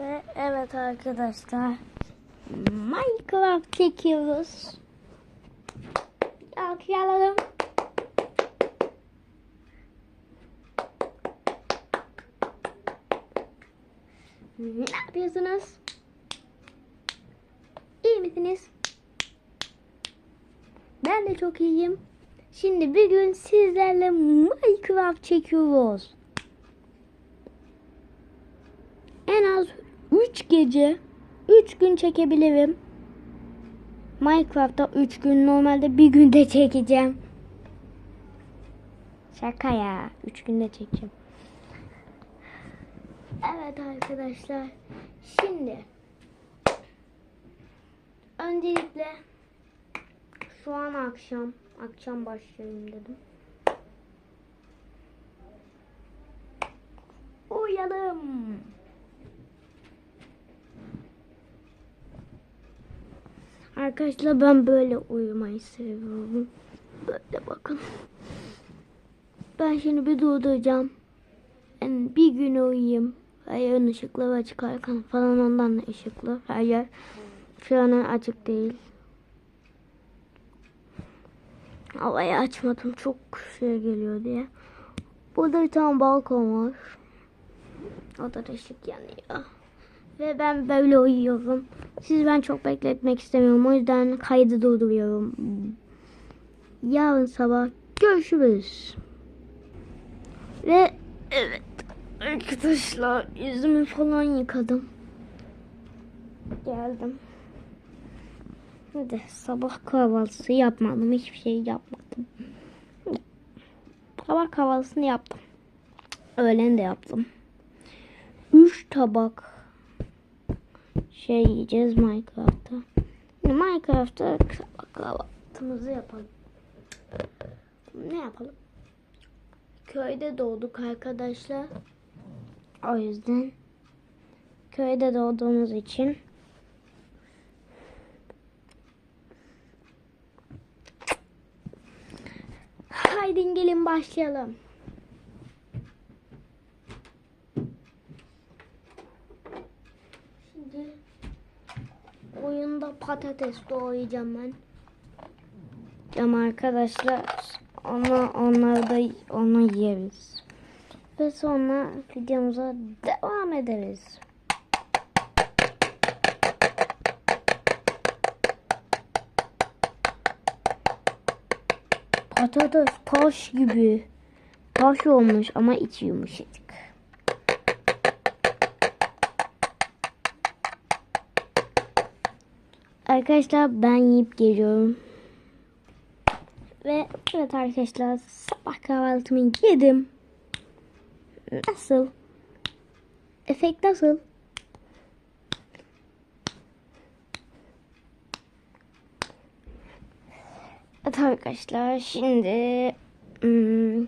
Ve evet arkadaşlar Minecraft çekiyoruz. Alkışlayalım. Ne yapıyorsunuz? İyi misiniz? Ben de çok iyiyim. Şimdi bir gün sizlerle Minecraft çekiyoruz. En az 3 gece 3 gün çekebilirim. Minecraft'ta 3 gün normalde bir günde çekeceğim. Şaka ya. 3 günde çekeceğim. Evet arkadaşlar. Şimdi öncelikle şu an akşam akşam başlayayım dedim. Uyalım. Arkadaşlar ben böyle uyumayı seviyorum. Böyle bakın. Ben şimdi bir durduracağım. Yani bir gün uyuyayım. Her yerin ışıkları açık arkan falan ondan da ışıklı. Her yer şu an açık değil. Havayı açmadım çok şey geliyor diye. Burada bir tane balkon var. O da ışık yanıyor. Ve ben böyle uyuyorum. Siz ben çok bekletmek istemiyorum. O yüzden kaydı durduruyorum. Yarın sabah görüşürüz. Ve evet arkadaşlar yüzümü falan yıkadım. Geldim. Hadi sabah kahvaltısı yapmadım. Hiçbir şey yapmadım. Sabah kahvaltısını yaptım. Öğlen de yaptım. Üç tabak şey yiyeceğiz Minecraft'ta. Minecraft'ta kahvaltımızı yapalım. Ne yapalım? Köyde doğduk arkadaşlar. O yüzden köyde doğduğumuz için Haydi gelin başlayalım. Şimdi oyunda patates doğrayacağım ben. Ama arkadaşlar onu onları da onu yeriz. Ve sonra videomuza devam ederiz. Patates taş gibi. Taş olmuş ama içi yumuşacık. Arkadaşlar ben yiyip geliyorum. Ve evet arkadaşlar sabah kahvaltımı yedim. Nasıl? Efekt nasıl? Evet arkadaşlar şimdi hmm,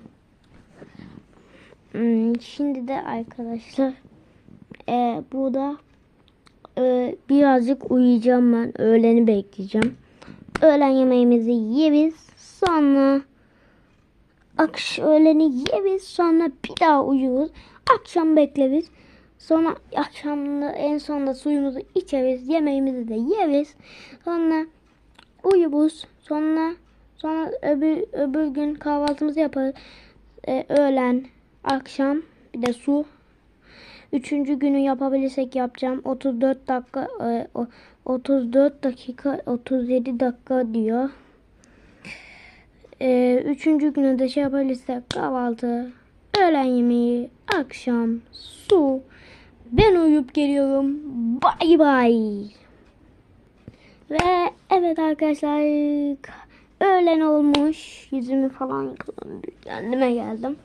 hmm, şimdi de arkadaşlar e, burada e, birazcık uyuyacağım ben. Öğleni bekleyeceğim. Öğlen yemeğimizi yeriz sonra akş öğleni yeriz sonra bir daha uyuruz. Akşam bekleriz. Sonra akşamda en sonunda suyumuzu içeriz. Yemeğimizi de yeriz. Sonra uyuruz. Sonra sonra öbür öbür gün kahvaltımızı yaparız. Ee, öğlen akşam bir de su üçüncü günü yapabilirsek yapacağım 34 dakika e, o- 34 dakika 37 dakika diyor ee, üçüncü güne de şey yapabilirsek kahvaltı öğlen yemeği akşam su ben uyuyup geliyorum bay bay ve evet arkadaşlar öğlen olmuş. Yüzümü falan yıkadım. Kendime geldim.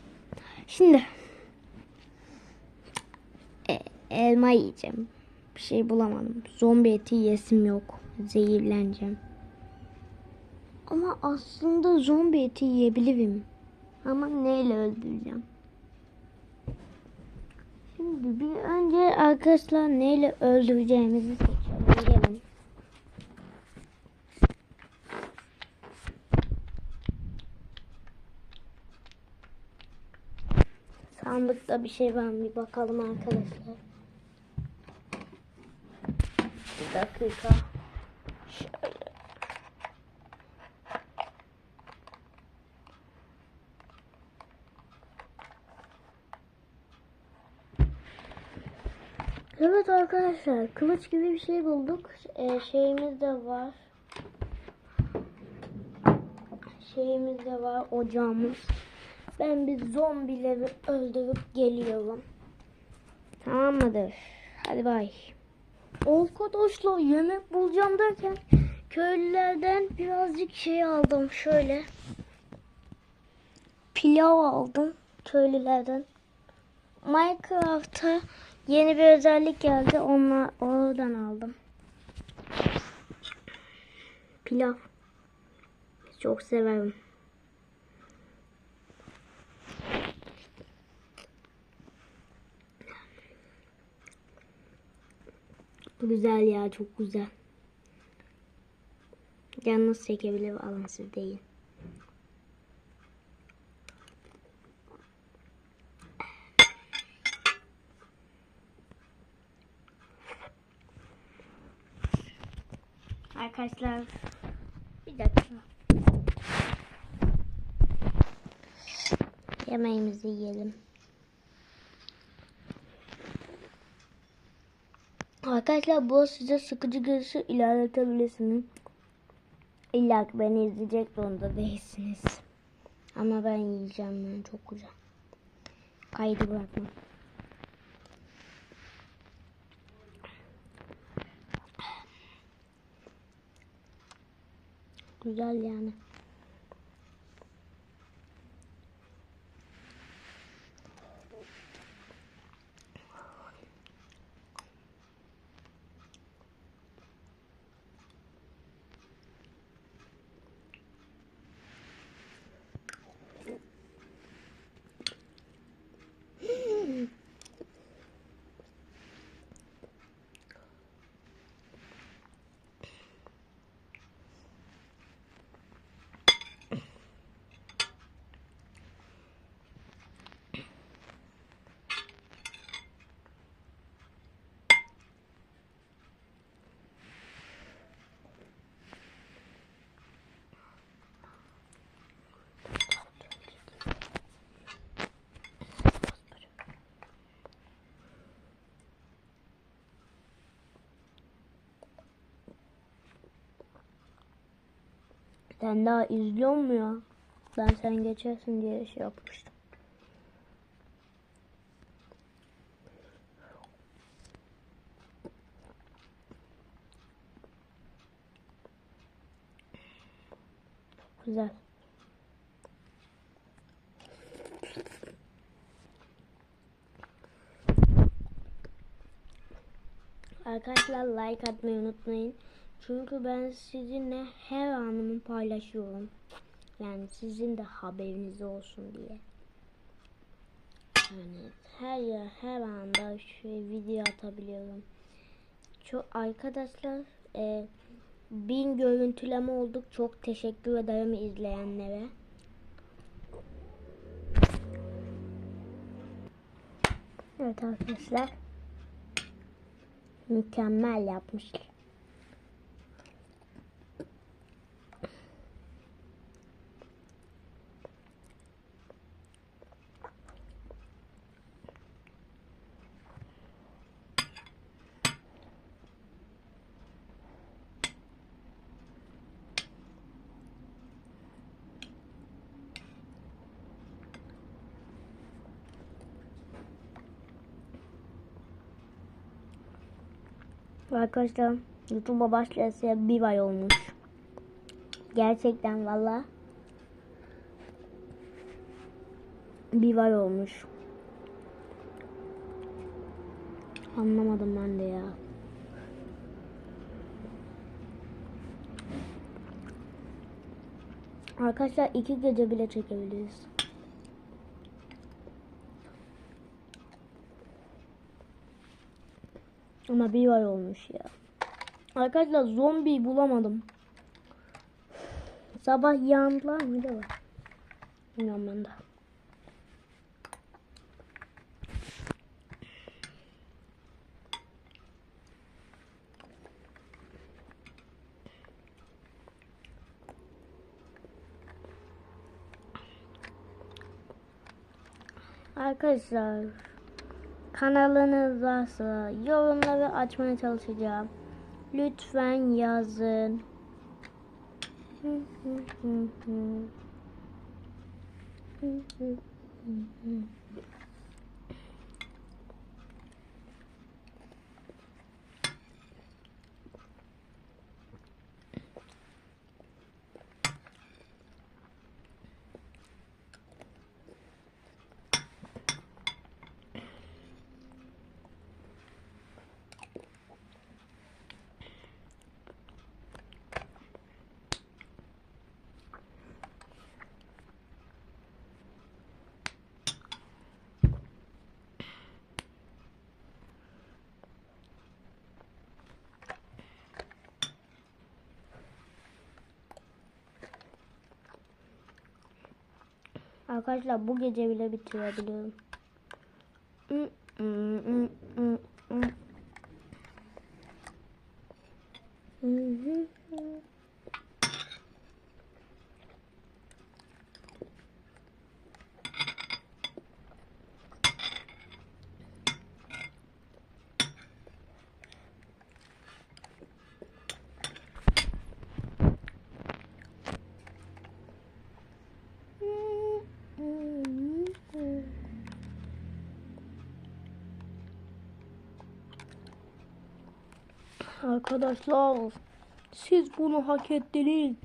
Şimdi e, elma yiyeceğim. Bir şey bulamadım. Zombi eti yesim yok. Zehirleneceğim. Ama aslında zombi eti yiyebilirim. Ama neyle öldüreceğim? Şimdi bir önce arkadaşlar neyle öldüreceğimizi seçelim. Gelin. Sandıkta bir şey var mı? Bir bakalım arkadaşlar. Dakika. Şöyle. Evet arkadaşlar kılıç gibi bir şey bulduk. Ee, şeyimiz de var. Şeyimiz de var ocağımız. Ben bir zombileri öldürüp geliyorum. Tamam mıdır? Hadi bay. Arkadaşlar yemek bulacağım derken köylülerden birazcık şey aldım şöyle. Pilav aldım köylülerden. Minecraft'a yeni bir özellik geldi. Onunla oradan aldım. Pilav. Çok severim. Güzel ya çok güzel. Canınız çekebilir alın siz değil. Arkadaşlar bir dakika. Yemeğimizi yiyelim. Arkadaşlar bu size sıkıcı görüşü ilerletebilirsiniz. İlla ki beni izleyecek zorunda değilsiniz. Ama ben yiyeceğim yani çok güzel. Kaydı bırakma. Güzel yani. Sen daha izliyor mu ya? Ben sen geçersin diye şey yapmıştım. Güzel. Arkadaşlar like atmayı unutmayın. Çünkü ben sizinle her anımı paylaşıyorum. Yani sizin de haberiniz olsun diye. Yani her yer her anda şu video atabiliyorum. Çok arkadaşlar e, bin görüntüleme olduk. Çok teşekkür ederim izleyenlere. Evet arkadaşlar. Mükemmel yapmışlar. Arkadaşlar YouTube'a başlayasıya bir ay olmuş. Gerçekten valla. Bir ay olmuş. Anlamadım ben de ya. Arkadaşlar iki gece bile çekebiliriz. Ama bir var olmuş ya. Arkadaşlar zombi bulamadım. Sabah yandılar mıydı var? Bilmiyorum ben de. Arkadaşlar kanalınız varsa yorumları açmaya çalışacağım. Lütfen yazın. Arkadaşlar bu gece bile bitirebiliyorum. Arkadaşlar siz bunu hak ettiniz.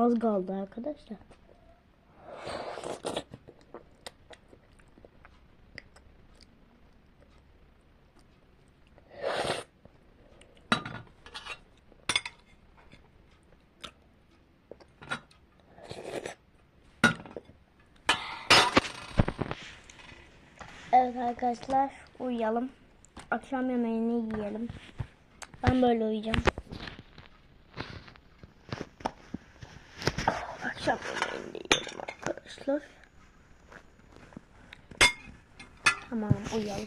Az kaldı arkadaşlar. Evet arkadaşlar uyuyalım. Akşam yemeğini yiyelim. Ben böyle uyuyacağım. Akşam yemeğini yiyelim arkadaşlar. Tamam uyuyalım.